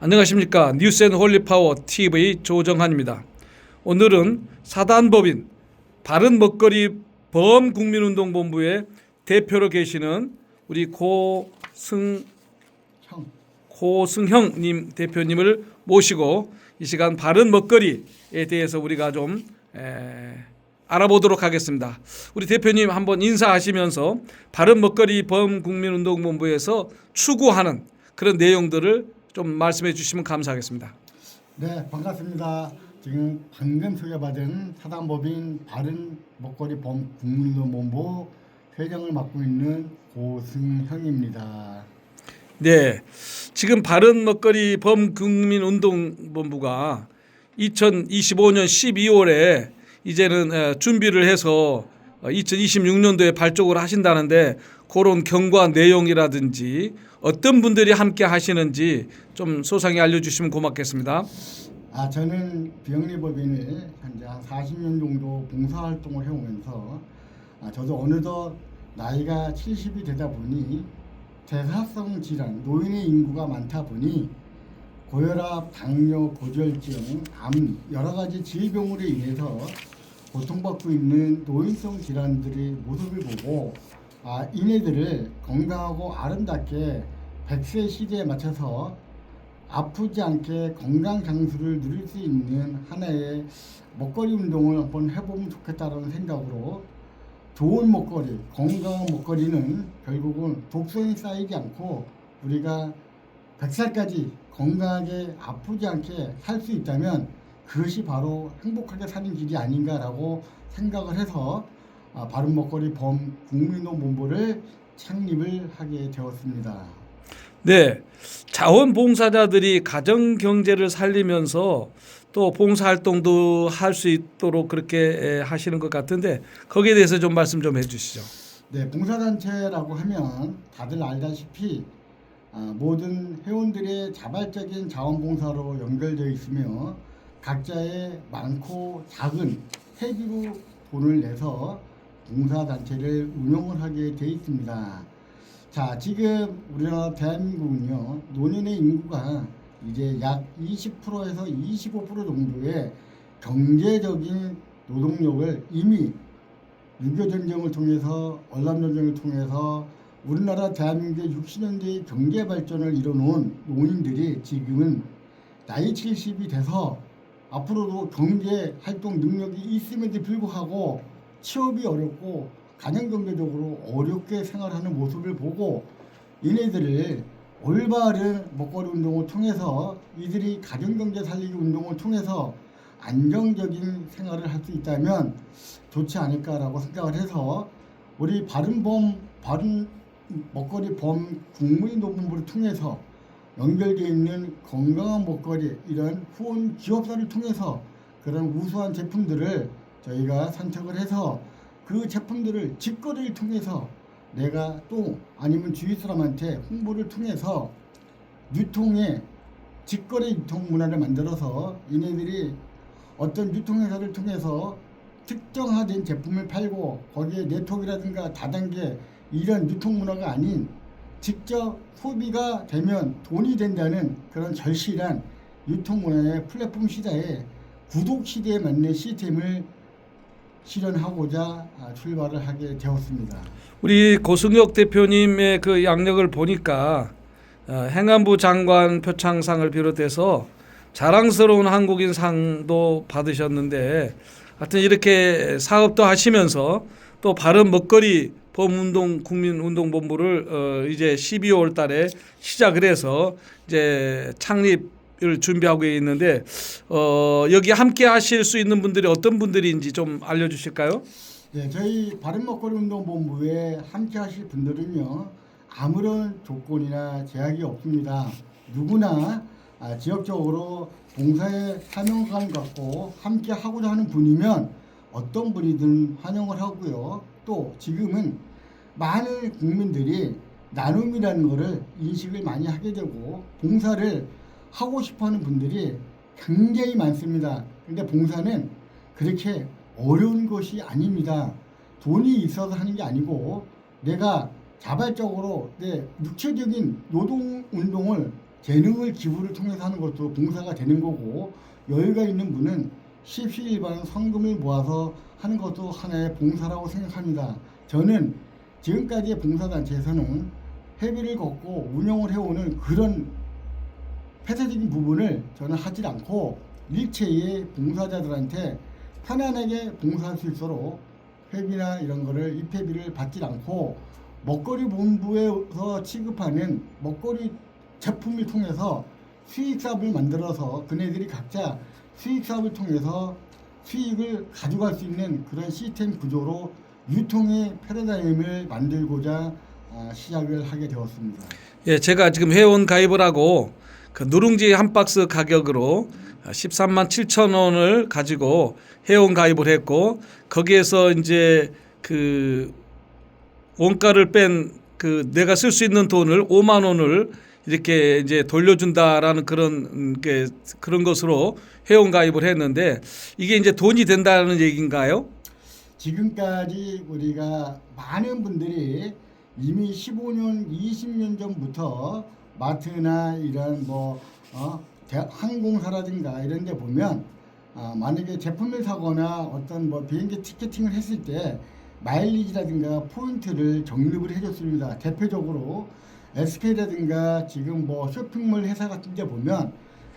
안녕하십니까 뉴스앤 홀리파워 TV 조정환입니다. 오늘은 사단법인 바른 먹거리 범국민운동본부의 대표로 계시는 우리 고승 형. 고승형님 대표님을 모시고 이 시간 바른 먹거리에 대해서 우리가 좀 에, 알아보도록 하겠습니다. 우리 대표님 한번 인사하시면서 바른 먹거리 범국민운동본부에서 추구하는 그런 내용들을 좀 말씀해 주시면 감사하겠습니다. 네, 반갑습니다. 지금 방금 소개받은 사단법인 바른 먹거리 범 국민운동본부 회장을 맡고 있는 고승형입니다. 네, 지금 바른 먹거리 범국민운동본부가 2025년 12월에 이제는 에, 준비를 해서 2026년도에 발족을 하신다는데 그런 경과 내용이라든지 어떤 분들이 함께 하시는지 좀 소상히 알려주시면 고맙겠습니다. 아, 저는 비영리법인을 현재 한 40년 정도 봉사활동을 해오면서 아, 저도 어느덧 나이가 70이 되다 보니 대사성 질환, 노인의 인구가 많다 보니 고혈압, 당뇨, 고지혈증, 암 여러 가지 질병으로 인해서 고통받고 있는 노인성 질환들의 모습을 보고 아, 이네들을 건강하고 아름답게 100세 시대에 맞춰서 아프지 않게 건강 장수를 누릴 수 있는 하나의 먹거리 운동을 한번 해보면 좋겠다는 생각으로 좋은 먹거리, 건강한 먹거리는 결국은 독성이 쌓이지 않고 우리가 100살까지 건강하게 아프지 않게 살 수 있다면 그것이 바로 행복하게 사는 길이 아닌가라고 생각을 해서 아, 바른 먹거리 범 국민노 본부를 창립을 하게 되었습니다. 네, 자원봉사자들이 가정 경제를 살리면서 또 봉사활동도 할 수 있도록 그렇게 에, 하시는 것 같은데 거기에 대해서 좀 말씀 좀 해주시죠. 네, 봉사단체라고 하면 다들 알다시피 아, 모든 회원들의 자발적인 자원봉사로 연결되어 있으며 각자의 많고 작은 회비로 돈을 내서 봉사단체를 운영을 하게 되어 있습니다. 자, 지금 우리나라 대한민국은요, 노년의 인구가 이제 약 20%에서 25% 정도의 경제적인 노동력을 이미 6.25 전쟁을 통해서 월남 전쟁을 통해서 우리나라 대한민국의 60년대의 경제 발전을 이뤄놓은 노인들이 지금은 나이 70이 돼서 앞으로도 경제 활동 능력이 있음에도 불구하고 취업이 어렵고 가정 경제적으로 어렵게 생활하는 모습을 보고 이네들을 올바른 먹거리 운동을 통해서 이들이 가정 경제 살리기 운동을 통해서 안정적인 생활을 할 수 있다면 좋지 않을까라고 생각을 해서 우리 바른범 바른 먹거리 범 국민노동부를 통해서 연결되어 있는 건강한 먹거리 이런 후원 기업사를 통해서 그런 우수한 제품들을 저희가 선택을 해서 그 제품들을 직거래를 통해서 내가 또 아니면 주위 사람한테 홍보를 통해서 유통의 직거래 유통 문화를 만들어서 이네들이 어떤 유통회사를 통해서 특정화된 제품을 팔고 거기에 네트워크라든가 다단계 이런 유통 문화가 아닌 직접 소비가 되면 돈이 된다는 그런 절실한 유통 문화의 플랫폼 시대에 구독 시대에 맞는 시스템을 실현하고자 아, 출발을 하게 되었습니다. 우리 고승혁 대표님의 그 양력을 보니까 어, 행안부 장관 표창상을 비롯해서 자랑스러운 한국인 상도 받으셨는데 하여튼 이렇게 사업도 하시면서 또 바른 먹거리 범운동 국민운동본부를 어, 이제 12월 달에 시작을 해서 이제 창립 을 준비하고 있는데 어, 여기 함께 하실 수 있는 분들이 어떤 분들인지 좀 알려주실까요? 네, 저희 바른 먹거리 운동 본부에 함께 하실 분들은요 아무런 조건이나 제약이 없습니다. 누구나 아, 지역적으로 봉사의 사명감을 갖고 함께 하고자 하는 분이면 어떤 분이든 환영을 하고요. 또 지금은 많은 국민들이 나눔이라는 것을 인식을 많이 하게 되고 봉사를 하고 싶어 하는 분들이 굉장히 많습니다. 근데 봉사는 그렇게 어려운 것이 아닙니다. 돈이 있어서 하는 게 아니고 내가 자발적으로 내 육체적인 노동 운동을 재능을 기부를 통해서 하는 것도 봉사가 되는 거고 여유가 있는 분은 십시일반 성금을 모아서 하는 것도 하나의 봉사라고 생각합니다. 저는 지금까지의 봉사단체에서는 회비를 걷고 운영을 해오는 그런 폐쇄적인 부분을 저는 하지 않고 일체의 봉사자들한테 편안하게 봉사할 수 있도록 회비나 이런 거를 입회비를 받지 않고 먹거리 본부에서 취급하는 먹거리 제품을 통해서 수익 사업을 만들어서 그네들이 각자 수익 사업을 통해서 수익을 가져갈 수 있는 그런 시스템 구조로 유통의 패러다임을 만들고자 아, 시작을 하게 되었습니다. 예, 제가 지금 회원 가입을 하고 그 누룽지 한 박스 가격으로 13만 7천 원을 가지고 회원 가입을 했고 거기에서 이제 그 원가를 뺀 그 내가 쓸 수 있는 돈을 5만 원을 이렇게 이제 돌려준다라는 그런 음, 게 그런 것으로 회원 가입을 했는데 이게 이제 돈이 된다는 얘기인가요? 지금까지 우리가 많은 분들이 이미 15년, 20년 전부터 마트나 이런 뭐 어, 대- 항공사라든가 이런 데 보면 아, 만약에 제품을 사거나 어떤 뭐 비행기 티켓팅을 했을 때 마일리지라든가 포인트를 적립을 해줬습니다. 대표적으로 SK라든가 지금 뭐 쇼핑몰 회사 같은 데 보면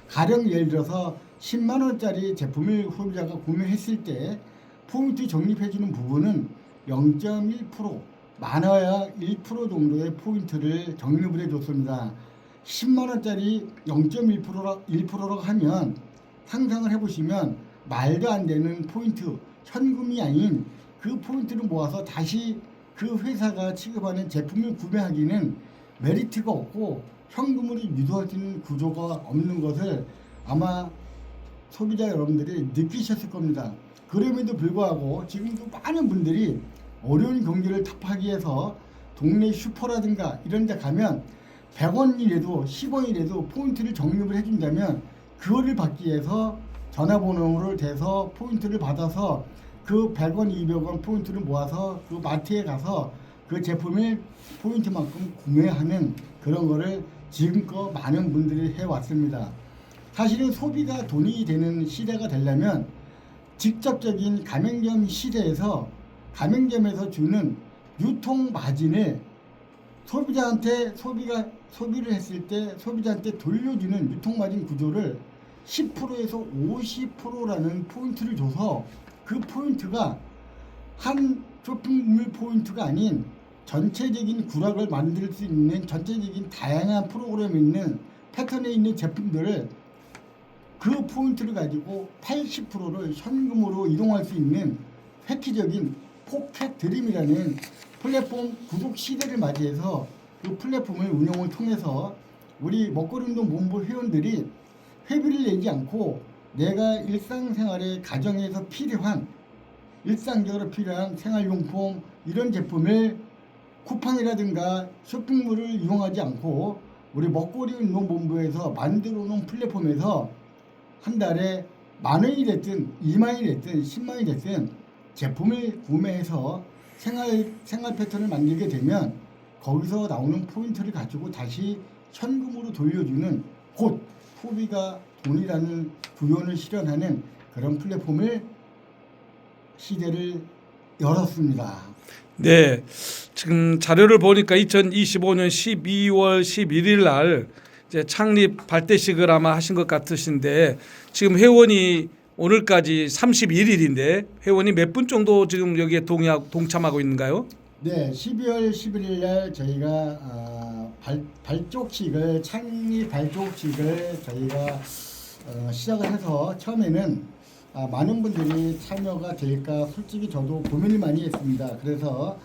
가령 예를 들어서 10만 원짜리 제품을 소비자가 구매했을 때 포인트 적립해주는 부분은 0.1% 많아야 1% 정도의 포인트를 적립을 해줬습니다. 10만 원짜리 0.1%라 1%라고 하면 상상을 해보시면 말도 안 되는 포인트 현금이 아닌 그 포인트를 모아서 다시 그 회사가 취급하는 제품을 구매하기는 메리트가 없고 현금으로 있는 구조가 없는 것을 아마 소비자 여러분들이 느끼셨을 겁니다. 그럼에도 불구하고 지금도 많은 분들이 어려운 경기를 타파하기 위해서 동네 슈퍼라든가 이런 데 가면 100원이라도 10원이라도 포인트를 적립을 해준다면 그거를 받기 위해서 전화번호를 대서 포인트를 받아서 그 100원, 200원 포인트를 모아서 그 마트에 가서 그 제품을 포인트만큼 구매하는 그런 거를 지금껏 많은 분들이 해왔습니다. 사실은 소비가 돈이 되는 시대가 되려면 직접적인 가맹점 시대에서 가맹점에서 주는 유통 마진을 소비자한테 소비가 소비를 했을 때 소비자한테 돌려주는 유통 마진 구조를 10%에서 50%라는 포인트를 줘서 그 포인트가 한 쇼핑몰 포인트가 아닌 전체적인 구락을 만들 수 있는 전체적인 다양한 프로그램이 있는 패턴에 있는 제품들을 그 포인트를 가지고 80%를 현금으로 이동할 수 있는 획기적인 포켓 드림이라는 플랫폼 구독 시대를 맞이해서 그 플랫폼을 운영을 통해서 우리 먹거리 운동 본부 회원들이 회비를 내지 않고 내가 일상생활에 가정에서 필요한 일상적으로 필요한 생활용품 이런 제품을 쿠팡이라든가 쇼핑몰을 이용하지 않고 우리 먹거리 운동 본부에서 만들어 놓은 플랫폼에서 한 달에 만 원이 됐든 2만 원이 됐든 10만 원이 됐든 제품을 구매해서 생활 생활 패턴을 만들게 되면 거기서 나오는 포인트를 가지고 다시 현금으로 돌려주는 곧 소비가 돈이라는 구현을 실현하는 그런 플랫폼을 시대를 열었습니다. 네. 지금 자료를 보니까 2025년 12월 11일 날 이제 창립 발대식을 아마 하신 것 같으신데 지금 회원이 오늘까지 31일인데 회원이 몇 분 정도 지금 여기에 동의하고 동참하고 있는가요? 네, 12월 11일 날 저희가 아, 발, 발족식을 창립 발족식을 저희가 어, 시작을 해서 처음에는 아, 많은 분들이 참여가 될까 솔직히 저도 고민을 많이 했습니다. 그래서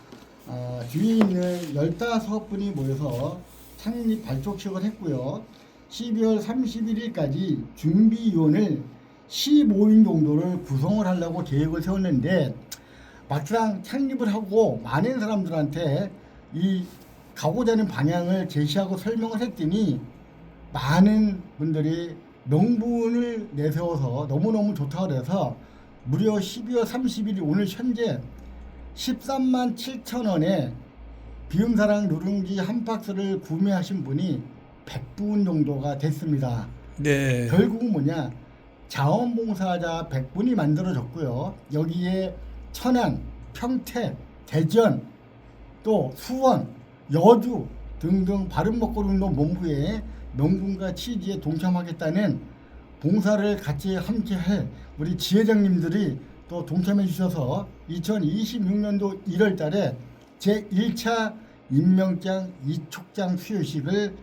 아, 주위에 있는 15분이 모여서 창립 발족식을 했고요. 12월 31일까지 준비위원을 15인 정도를 구성을 하려고 계획을 세웠는데 막상 창립을 하고 많은 사람들한테 이 가고자 하는 방향을 제시하고 설명을 했더니 많은 분들이 명분을 내세워서 너무너무 좋다고 그래서 무려 12월 30일 오늘 현재 13만 7천 원에 비움사랑 누룽지 한 박스를 구매하신 분이 100분 정도가 됐습니다. 네. 결국은 뭐냐 자원봉사자 100분이 만들어졌고요. 여기에 천안, 평택, 대전, 또 수원, 여주 등등 바른먹거리운동 본부의 명분과 취지에 동참하겠다는 봉사를 같이 함께할 우리 지회장님들이 또 동참해 주셔서 2026년도 1월 달에 제1차 임명장 이촉장 수여식을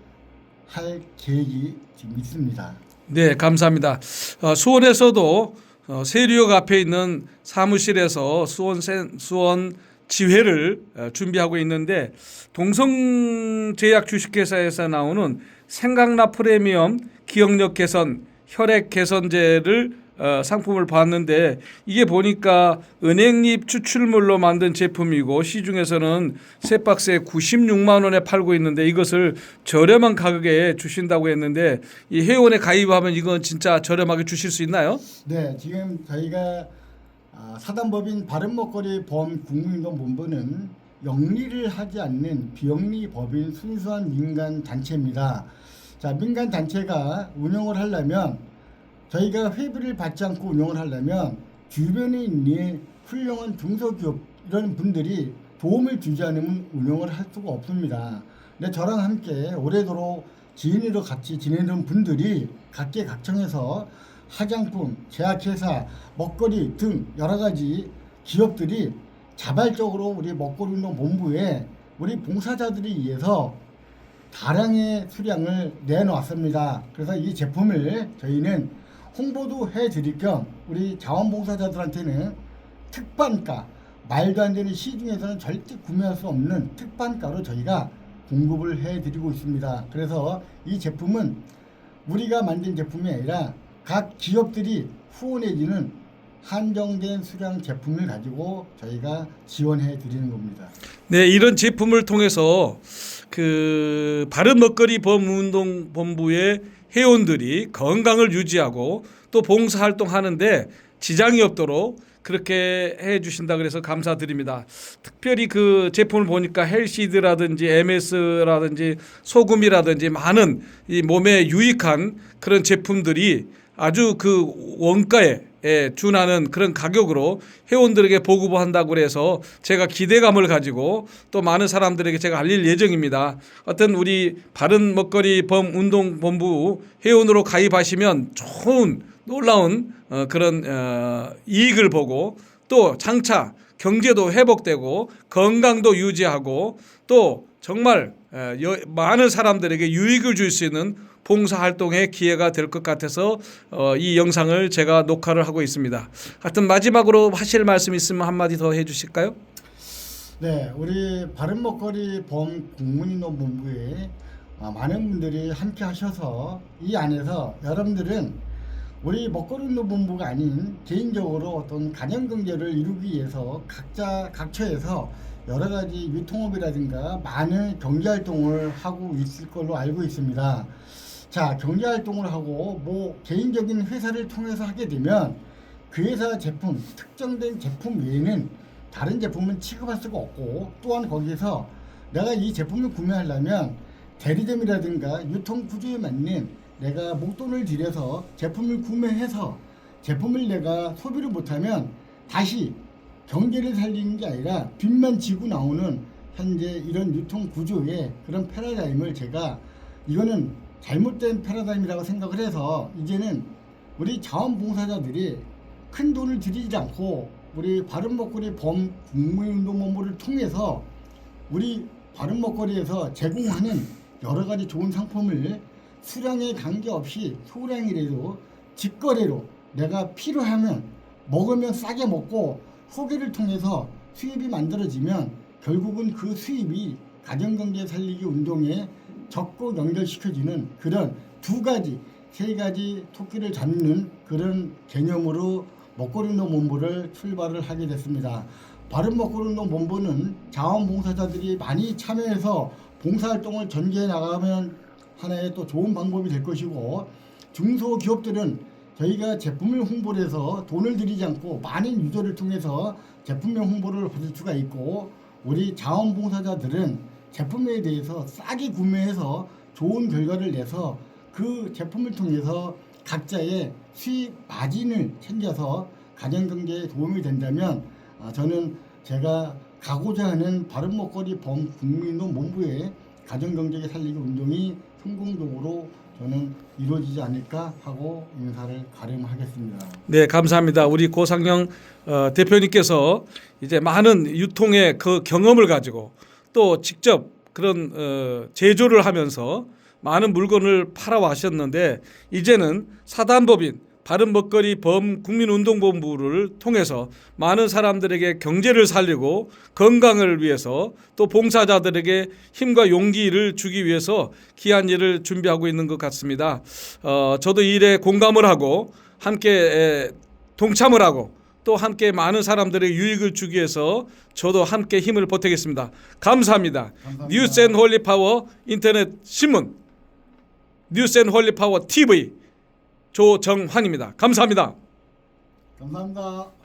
할 계획이 지금 있습니다. 네, 감사합니다. 어, 수원에서도 어, 세류역 앞에 있는 사무실에서 수원 세, 수원 지회를 어, 준비하고 있는데 동성제약 주식회사에서 나오는 생강나 프리미엄 기억력 개선 혈액 개선제를 어, 상품을 봤는데 이게 보니까 은행잎 추출물로 만든 제품이고 시중에서는 세 박스에 96만 원에 팔고 있는데 이것을 저렴한 가격에 주신다고 했는데 이 회원에 가입하면 이건 진짜 저렴하게 주실 수 있나요? 네, 지금 저희가 아, 사단법인 바른먹거리 범 국민운동 본부는 영리를 하지 않는 비영리 법인 순수한 민간 단체입니다. 자, 민간 단체가 운영을 하려면 저희가 회비를 받지 않고 운영을 하려면 주변에 있는 훌륭한 중소기업 이런 분들이 도움을 주지 않으면 운영을 할 수가 없습니다. 근데 저랑 함께 오래도록 지인으로 같이 지내는 분들이 각계각층에서 화장품, 제약회사, 먹거리 등 여러 가지 기업들이 자발적으로 우리 먹거리 운동 본부에 우리 봉사자들이 의해서 다량의 수량을 내놓았습니다. 그래서 이 제품을 저희는 홍보도 해드릴 겸 우리 자원봉사자들한테는 특판가 말도 안 되는 시중에서는 절대 구매할 수 없는 특판가로 저희가 공급을 해드리고 있습니다. 그래서 이 제품은 우리가 만든 제품이 아니라 각 기업들이 후원해주는 한정된 수량 제품을 가지고 저희가 지원해 드리는 겁니다. 네, 이런 제품을 통해서 그 바른 먹거리 범운동 본부의 회원들이 건강을 유지하고 또 봉사 활동 하는데 지장이 없도록 그렇게 해 주신다 그래서 감사드립니다. 특별히 그 제품을 보니까 헬시드라든지 MS라든지 소금이라든지 많은 이 몸에 유익한 그런 제품들이 아주 그 원가에 예, 준하는 그런 가격으로 회원들에게 보급한다고 그래서 제가 기대감을 가지고 또 많은 사람들에게 제가 알릴 예정입니다. 어떤 우리 바른 먹거리 범 운동 본부 회원으로 가입하시면 좋은 놀라운 어, 그런 어, 이익을 보고 또 장차 경제도 회복되고 건강도 유지하고 또 정말 어, 여- 많은 사람들에게 유익을 줄 수 있는 봉사 활동의 기회가 될 것 같아서 어, 이 영상을 제가 녹화를 하고 있습니다. 하여튼 마지막으로 하실 말씀 있으면 한마디 더 해주실까요? 네, 우리 바른 먹거리 범 국민운동 본부에 아, 많은 분들이 함께 하셔서 이 안에서 여러분들은 우리 먹거리운동 본부가 아닌 개인적으로 어떤 가정경제를 이루기 위해서 각자 각처에서 여러 가지 유통업이라든가 많은 경제활동을 하고 있을 걸로 알고 있습니다. 자, 경제 활동을 하고 뭐 개인적인 회사를 통해서 하게 되면 그 회사 제품, 특정된 제품 외에는 다른 제품은 취급할 수가 없고 또한 거기서 내가 이 제품을 구매하려면 대리점이라든가 유통 구조에 맞는 내가 목돈을 들여서 제품을 구매해서 제품을 내가 소비를 못하면 다시 경제를 살리는 게 아니라 빚만 지고 나오는 현재 이런 유통 구조의 그런 패러다임을 제가 이거는 잘못된 패러다임이라고 생각을 해서 이제는 우리 자원봉사자들이 큰 돈을 들이지 않고 우리 바른먹거리 범 국민운동 본부를 통해서 우리 바른먹거리에서 제공하는 여러 가지 좋은 상품을 수량에 관계없이 소량이라도 직거래로 내가 필요하면 먹으면 싸게 먹고 소개를 통해서 수입이 만들어지면 결국은 그 수입이 가정경제 살리기 운동에 적극 연결시켜주는 그런 두 가지 세 가지 토끼를 잡는 그런 개념으로 먹거리운동 본부를 출발을 하게 됐습니다. 바른 먹거리운동 본부는 자원봉사자들이 많이 참여해서 봉사활동을 전개해 나가면 하나의 또 좋은 방법이 될 것이고 중소기업들은 저희가 제품을 홍보를 해서 돈을 들이지 않고 많은 유저를 통해서 제품명 홍보를 받을 수가 있고 우리 자원봉사자들은 제품에 대해서 싸게 구매해서 좋은 결과를 내서 그 제품을 통해서 각자의 수익 마진을 챙겨서 가정 경제에 도움이 된다면 아, 저는 제가 가고자 하는 바른 먹거리 범 국민론 본부의 가정 경제 살리기 운동이 성공적으로 저는 이루어지지 않을까 하고 인사를 가름하겠습니다. 네, 감사합니다. 우리 고상영 어, 대표님께서 이제 많은 유통의 그 경험을 가지고 또 직접 그런 어, 제조를 하면서 많은 물건을 팔아와셨는데 이제는 사단법인 바른 먹거리 범 국민운동본부를 통해서 많은 사람들에게 경제를 살리고 건강을 위해서 또 봉사자들에게 힘과 용기를 주기 위해서 귀한 일을 준비하고 있는 것 같습니다. 어, 저도 이 일에 공감을 하고 함께 에, 동참을 하고 또 함께 많은 사람들의 유익을 주기 위해서 저도 함께 힘을 보태겠습니다. 감사합니다. 감사합니다. 뉴스 앤 홀리 파워 인터넷 신문 뉴스 앤 홀리 파워 TV 조정환입니다. 감사합니다. 감사합니다.